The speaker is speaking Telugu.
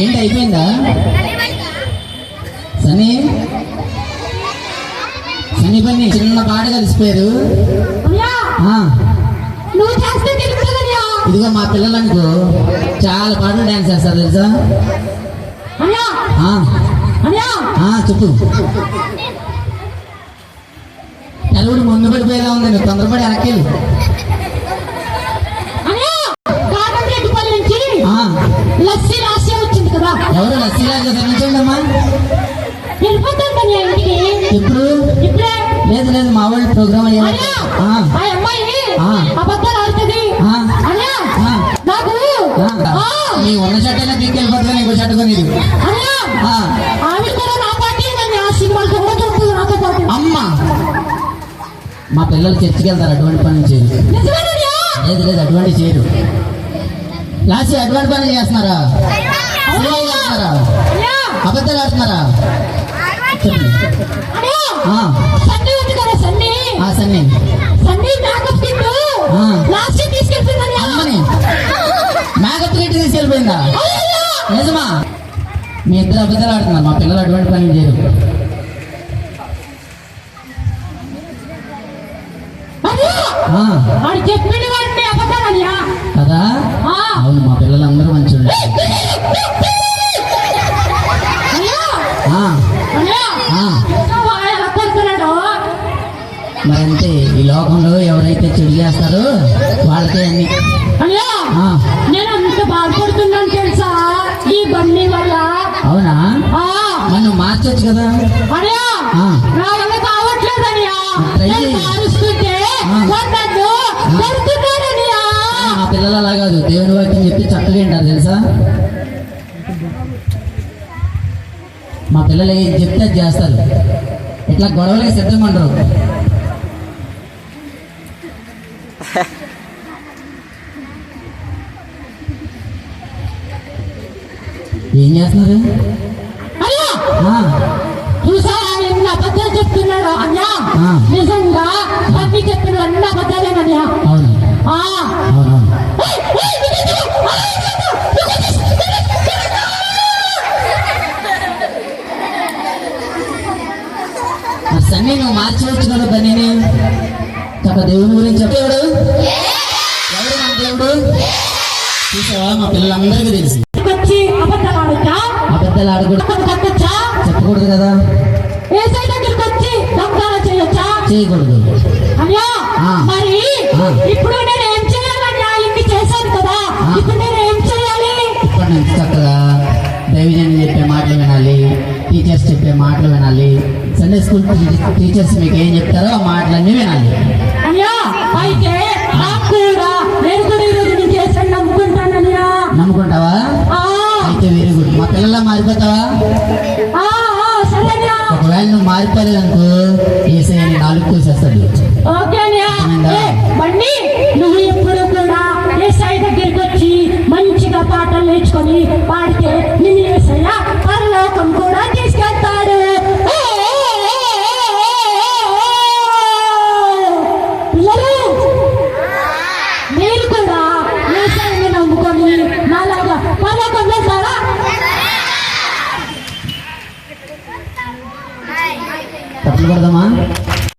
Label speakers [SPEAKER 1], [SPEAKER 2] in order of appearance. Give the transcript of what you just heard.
[SPEAKER 1] ఏంటి అయిపోయిందా సన్నీ? సన్నీ పని. చిన్న పాట కలిసిపోయారు. ఇదిగో మా పిల్లలనుకో. చాలా పాటలు డాన్స్ చేస్తారు తెలుసా? చెప్పు. నలుగురు ముందు పడిపోయేలా ఉంది తొందరపడి వెనక్కి ఎవరు ధరించండి అమ్మా
[SPEAKER 2] వెళ్ళిపోతుందని ఇంటికి.
[SPEAKER 1] ఎప్పుడు?
[SPEAKER 2] ఇప్పుడే.
[SPEAKER 1] లేదు లేదు మా వాళ్ళు ప్రోగ్రామ్ అయ్యా
[SPEAKER 2] అయ్యా
[SPEAKER 1] ఆ,
[SPEAKER 2] ఆ అమ్మాయి. అబద్ధాలు ఆడుతుంది. నాకు.
[SPEAKER 1] నీ ఉన్న షర్టైనా పీకి వెళ్ళిపోతుంది? నీకు షర్ట్ కొనిది.
[SPEAKER 2] అయ్యా
[SPEAKER 1] ఆ.
[SPEAKER 2] ఆవిడ కూడా నా పార్టీ నన్ను ఆ సినిమాలతో కూడా దొరుకుతుంది నాతో పాటు.
[SPEAKER 1] అమ్మ. మా పిల్లలు చర్చికి వెళ్తారు అటువంటి పనులు చేయరు. లేదు లేదు అటువంటి చేయరు. లాస్ట్ అటువంటి పనులు చేస్తున్నారా? సినిమాలు
[SPEAKER 2] అయ్యా
[SPEAKER 1] అబద్ధాలు ఆడుతున్నారా
[SPEAKER 2] సన్నీ
[SPEAKER 1] అమ్మని మేకప్ కిట్ తీసుకెళ్ళిపోయిందా! నిజమా మీ ఇద్దరు అబద్ధాలు ఆడుతున్నారు మా పిల్లలు అటువంటి పనులు చేయరు కదా. అవును మా పిల్లలందరూ మరంతే ఈ లోకంలో ఎవరైతే చెడు చేస్తారో వాళ్ళకే అన్ని.
[SPEAKER 2] నేను అంత బాధపడుతున్నాను తెలుసా? ఈ బండి వల్ల.
[SPEAKER 1] అవునా? మనం మార్చొచ్చు కదా.
[SPEAKER 2] అయ్యా. నా వల్ల. మారుస్తుంటే నన్ను
[SPEAKER 1] మా పిల్లలు అలా కాదు. దేవుని వాక్యం చెప్పి చక్కగా వింటారు తెలుసా? మా పిల్లలు ఏం చెప్తే చేస్తారు. ఇట్లా గొడవలకి సిద్ధంగా ఉండరు. ఏం చేస్తున్నారు
[SPEAKER 2] చూసారా ఎన్ని అబద్ధాలు చెప్తున్నాడు
[SPEAKER 1] ఆ.
[SPEAKER 2] నిజంగా అన్ని చెప్పిన అన్ని అబద్ధాలేనయ్యా
[SPEAKER 1] నువ్వు మార్చవచ్చు కదా పనిని తప్ప దేవుని గురించి చెప్పేవాడు చూసావా? మా పిల్లలందరికీ తెలుసు.
[SPEAKER 2] అబద్ధాలు
[SPEAKER 1] ఆడకూడదు చెప్పకూడదు కదా. చేయకూడదు.
[SPEAKER 2] మరి. ఇప్పుడు నేను ఏం చేయాలయ్యా ఇన్ని చేశాను కదా. ఇప్పుడు నేను ఏం చేయాలి?
[SPEAKER 1] ఇప్పటి నుంచి చక్కగా దైవజన్ చెప్పే మాటలు వినాలి. టీచర్స్ చెప్పే మాటలు వినాలి. సండే స్కూల్ టీచర్స్ మీకు ఏం చెప్తారో ఆ మాటలన్నీ వినాలి.
[SPEAKER 2] అయ్యా అయితే
[SPEAKER 1] మారిపోతావా? ఒకవేళ నువ్వు మారిపోలేదనుకో ఏసీ నాలుగు కూసేస్తాడు